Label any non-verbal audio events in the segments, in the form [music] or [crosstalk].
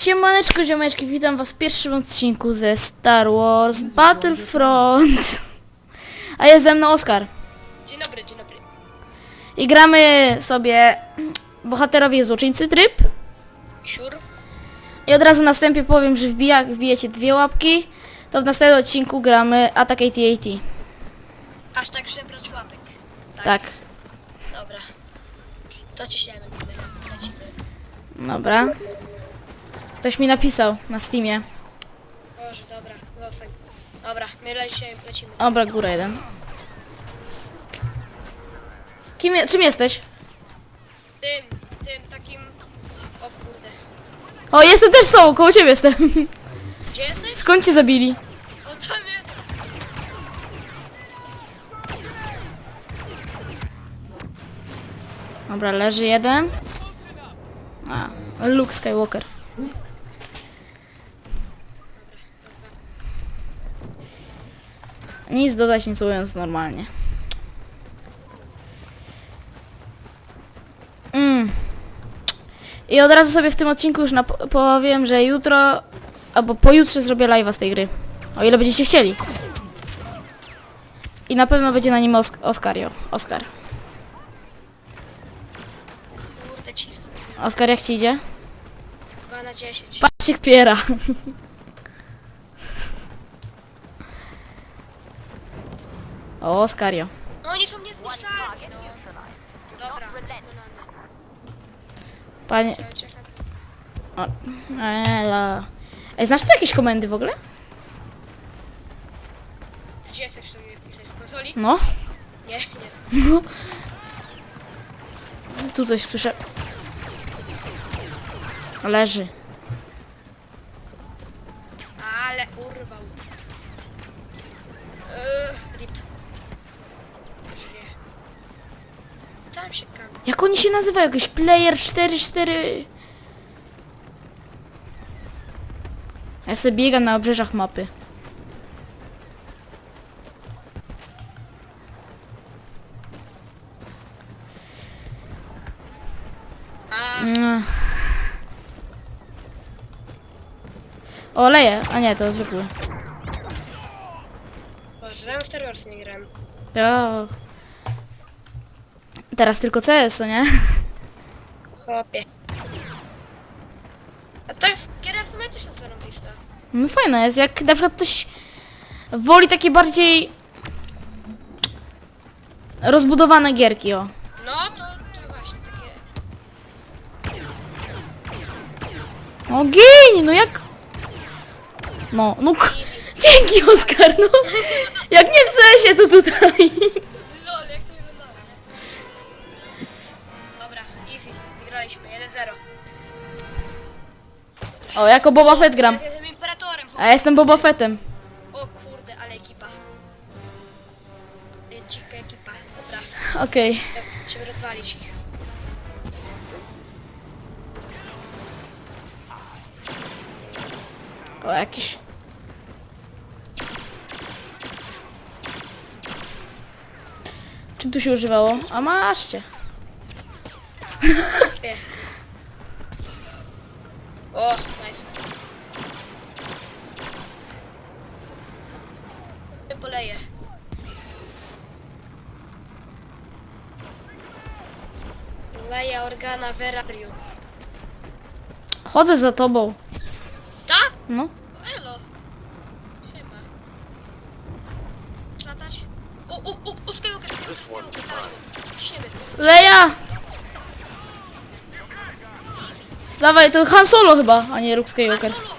Siemaneczko ziomeczki, witam was w pierwszym odcinku ze Star Wars Battlefront. A jest ze mną Oskar. Dzień dobry, dzień dobry. I gramy sobie bohaterowie złoczyńcy tryb. Siur. I od razu na wstępie powiem, że wbija, jak wbijecie dwie łapki, to w następnym odcinku gramy Attack AT-AT. Aż tak żebrać łapek. Tak. Dobra. To ciśniemy. Lecimy. Dobra. Ktoś mi napisał na Steamie. Boże, dobra. Zostań. Dobra, my lecimy. lecimy. Dobra, góra jeden. Kim, je- czym jesteś? Tym, tym takim... O kurde. O, jestem też z tobą, koło ciebie jestem. Gdzie jesteś? Skąd cię zabili? O tam jest. Dobra, leży jeden. A, Luke Skywalker. Nic dodać, nic mówiąc normalnie. Mm. I od razu sobie w tym odcinku już powiem, że jutro albo pojutrze zrobię live'a z tej gry. O ile będziecie chcieli. I na pewno będzie na nim Osk- Oskario. Oskar. Kurde, cisnę. Oskar, jak ci idzie? 2 na 10. Patrz się wspiera. [laughs] O, Oskario. No oni są niezniszczalni, no. Dobra. Panie... O, ela. Ej, znasz tu jakieś komendy w ogóle? Gdzie chcesz sobie wpisać? W konsoli? No. Nie, nie. [laughs] Tu coś słyszę. Leży. Ale urwał. Eee, rip. Żyje. Tam się kam. Jak oni się nazywają? Jakiś player 44... Ja sobie biegam na obrzeżach mapy. Mm. O, leje. A nie, to zwykły. Boże, ja w Star Wars nie grałem. Ja... Teraz tylko CS, co nie? Chłopie. A tak giera w sumie też jest zarąbista. No fajne jest, jak na przykład ktoś woli takie bardziej rozbudowane gierki, o. No, to, to właśnie takie... No gin, no jak... No, no k- [laughs] Dzięki Oskar, no. Jak nie w się to tutaj. O, jako Boba Fett gram. Ja jestem imperatorem, A ja jestem Boba Fettem. O kurde, ale ekipa. Y, Dzika ekipa. Dobra, Okej. tak, trzeba rozwalić ich. O, jakiś... Czym tu się używało? A maszcie. Nie. O, nice. Ja poleję. Leja organa Verabriu. Chodzę za tobą. Ta? No. Elo. Siema. Latać? O, o, o, o, z tyłu, z tyłu, z tyłu, Siemy. Leja! Dawaj, to Han Solo chyba, a nie Luke Skywalker. Solo, dawaj go!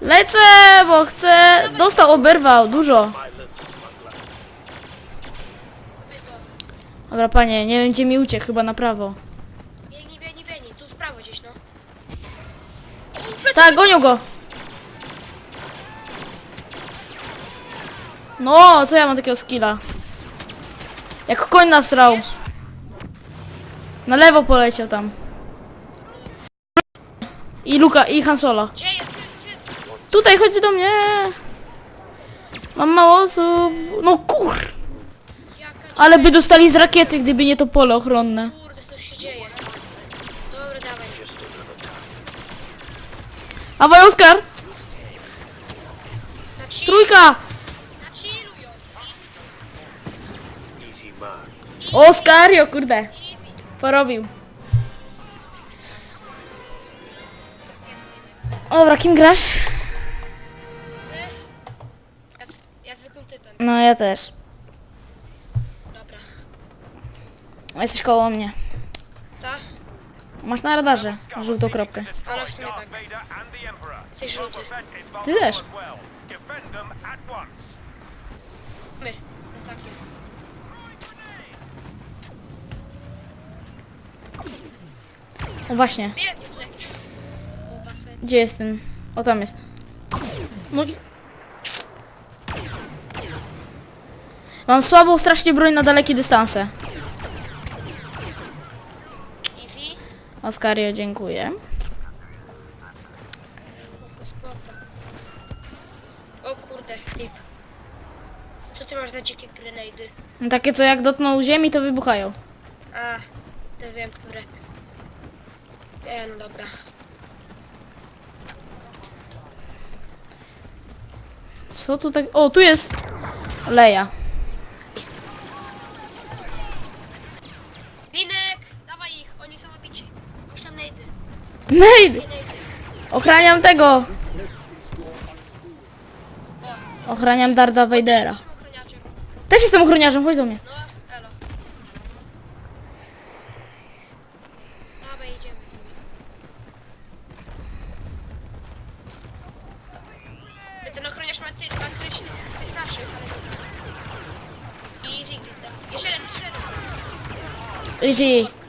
Lecę, bo chcę... Dostał, oberwał, dużo. Dobra, panie, nie wiem gdzie mi uciekł, chyba na prawo. Biegnij, biegnij, biegnij. Tu w prawo gdzieś, no. Tak, gonią go! No, co ja mam takiego skilla? Jak koń nasrał. Na lewo poleciał tam. I Luka, i Han Solo. Gdzie? Tutaj, chodź do mnie! Mam mało osób. No kur... Ale by dostali z rakiety, gdyby nie to pole ochronne. Kurde, coś się dzieje. Dobra, dawaj. Dawaj, Oskar! Na chill, Trójka! na chillu ją. Oskar, o kurde. Porobił. Dobra, kim grasz? No, ja też. Dobra. Jesteś koło mnie. Ta? Masz na radarze żółtą kropkę. Ale w sumie tak. Jesteś żółty. Ty też. My. Na takim. O, właśnie. Biegnie tu jakiś. Boba Fett. Gdzie jest ten? O, tam jest. No i... Mam słabą strasznie broń na dalekie dystanse. Easy. Oskario, dziękuję. Spoko, spoko. O kurde, flip. Co ty masz za dzikie grenady? Takie, co jak dotkną ziemi, to wybuchają. A, to wiem, które. E, no dobra. Co tu tak... O, tu jest... Leja. Nejdy. Ochraniam tego! Ochraniam Darda Vadera. Też jestem ochroniarzem, chodź do mnie. No, elo. Dawaj, idziemy. My ten ochroniarz ma, ty, ma kryć tych, tych naszych, ale dobra. Easy, Grinda. Jeszcze jeden, jeszcze jeden. Easy.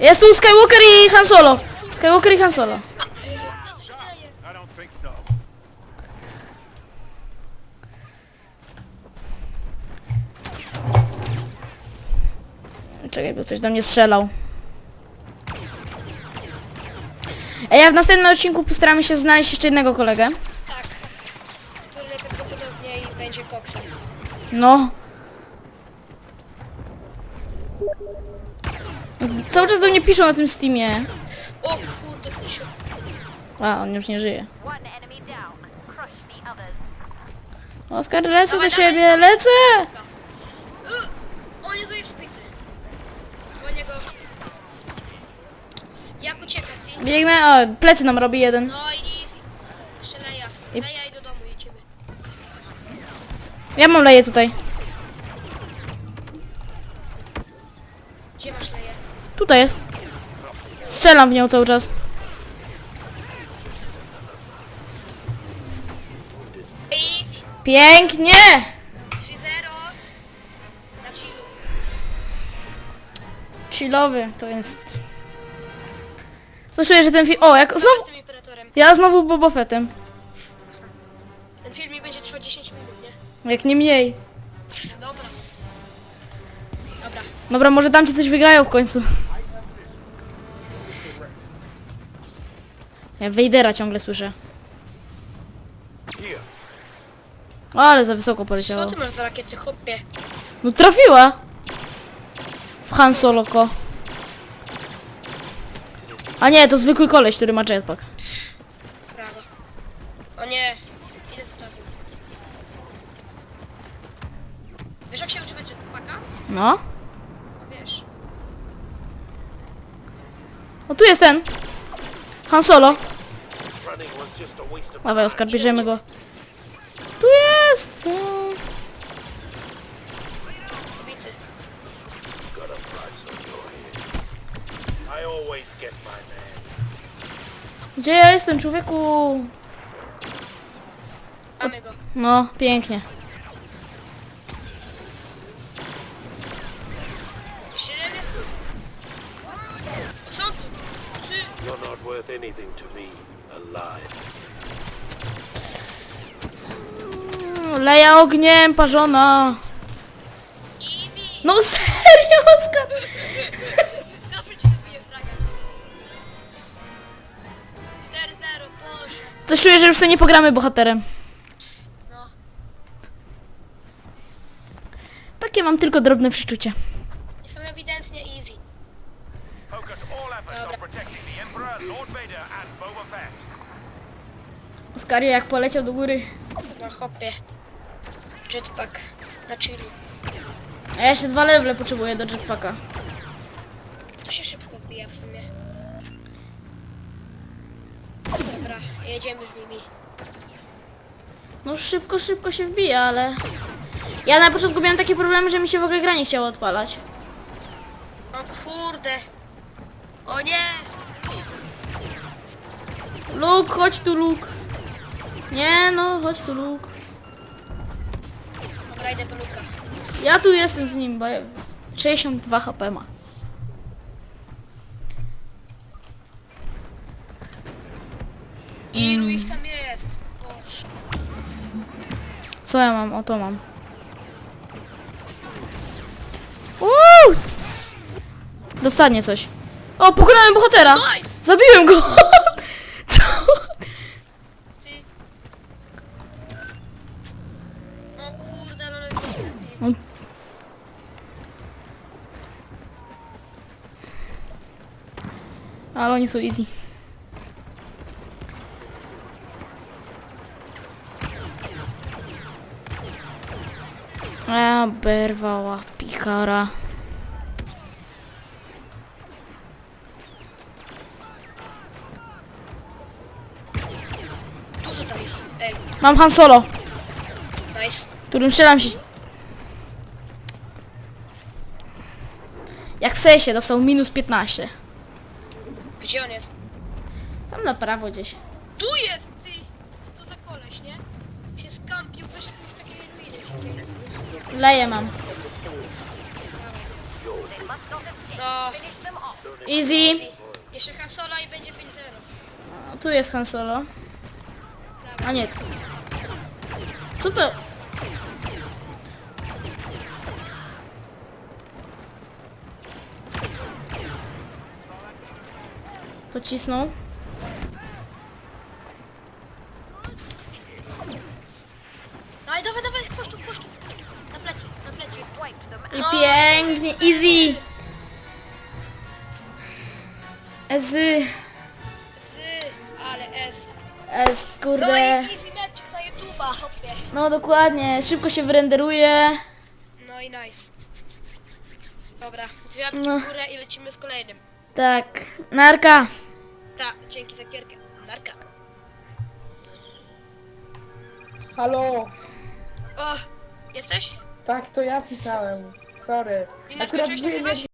Jest tu Skywalker i Han Solo. Skywalker i Han Solo. Czekaj, bo ktoś do mnie strzelał. Ej, ja w następnym odcinku postaramy się znaleźć jeszcze jednego kolegę. Tak. Który najprawdopodobniej będzie koksem. No. Cały czas do mnie piszą na tym Steamie. O kurde. A, on już nie żyje. Oskar, lecę do siebie, lecę! O, nie, tu jest wbity. Do niego. Jak? Biegnę, o, plecy nam robi jeden. No i. Jeszcze Leja. I- Leja i do domu jedziemy. Ja mam leję tutaj. Gdzie masz Leję? Tutaj jest. Strzelam w nią cały czas. Pięknie! 3-0. Na chillu. Chillowy to jest. Czuję, że ten film... O, jak Znowu znowu... z tym imperatorem. Ja znowu Boba Fettem. Ten filmik będzie trwał 10 minut, nie? Jak nie mniej. Dobra. Dobra. Dobra, może tam ci coś wygrają w końcu. Ja Wejdera ciągle słyszę. O, ale za wysoko Co poleciało. ty masz za rakiety, chłopie? No trafiła! W Han Soloko. A nie, to zwykły koleś, który ma jetpack. Prawo. O nie. Ile zostawił? Wiesz jak się używa jetpacka? No. No wiesz. O, tu jest ten. Han Solo. Dawaj, Oskar, bierzemy go. Tu jest! Gdzie ja jestem, człowieku? Mamy go. No, pięknie. Jeszcze jeden. O, Są tu. Ty. You're not worth anything to me alive. Mm, Leja ogniem, parzona. No serio, Oskar? Dobrze ci wybiję fraga. 4-0, Boże. Coś czuję, że już sobie nie pogramy bohaterem. No. Takie mam tylko drobne przeczucie. Jestem ewidentnie easy. Focus all efforts on protecting the Emperor, Lord Vader, and Boba Fett. Oskario jak poleciał do góry. No hopie. Jetpack. Na chillu. A ja jeszcze dwa levele potrzebuję do jetpacka. To się szybko wbija w sumie. Dobra, jedziemy z nimi. No szybko, szybko się wbija, ale... Ja na początku miałem takie problemy, że mi się w ogóle gra nie chciało odpalać. O kurde. O nie! Luke, chodź tu Luke. Nie no, chodź tu Luke. Po Luka. Ja tu jestem z nim, bo ja- 62 HP ma. Ilu ich tam jest? Boże. Co ja mam? O to mam. Uuu! Dostanie coś. O, pokonałem bohatera! Zabiłem go! Co? Ty. O kurde, ale... On- Ale oni są easy. A, berwała, pikara. Dużo tam ich. Ej, Mam Han Solo, nice. którym strzelam się. Jak w sensie, dostał minus 15. Gdzie on jest? Tam na prawo gdzieś. Tu jest, ty! Co za koleś, nie? Się skampił, wyszedł mi z takiej ruiny. takiej. Leję mam. No. Easy. jeszcze Hasola i będzie 5-0. O, tu jest Han Solo. A nie. Co to? Pocisnął. Dawaj, dawaj, dawaj, tu, chodź tu. Na plecy, na plecy. I out. pięknie. Easy. Ezy. Z, ale S. Ez, No i kurde. easy meczek na YouTube'a, hopie. No dokładnie. Szybko się wyrenderuje. No i nice. Dobra, dwie łapki No. w górę i lecimy z kolejnym. Tak. Narka. Ta, dzięki za gierkę. Narka. Halo, O, jesteś? tak to ja pisałem. Sorry. Winę Akurat nagrywać? jak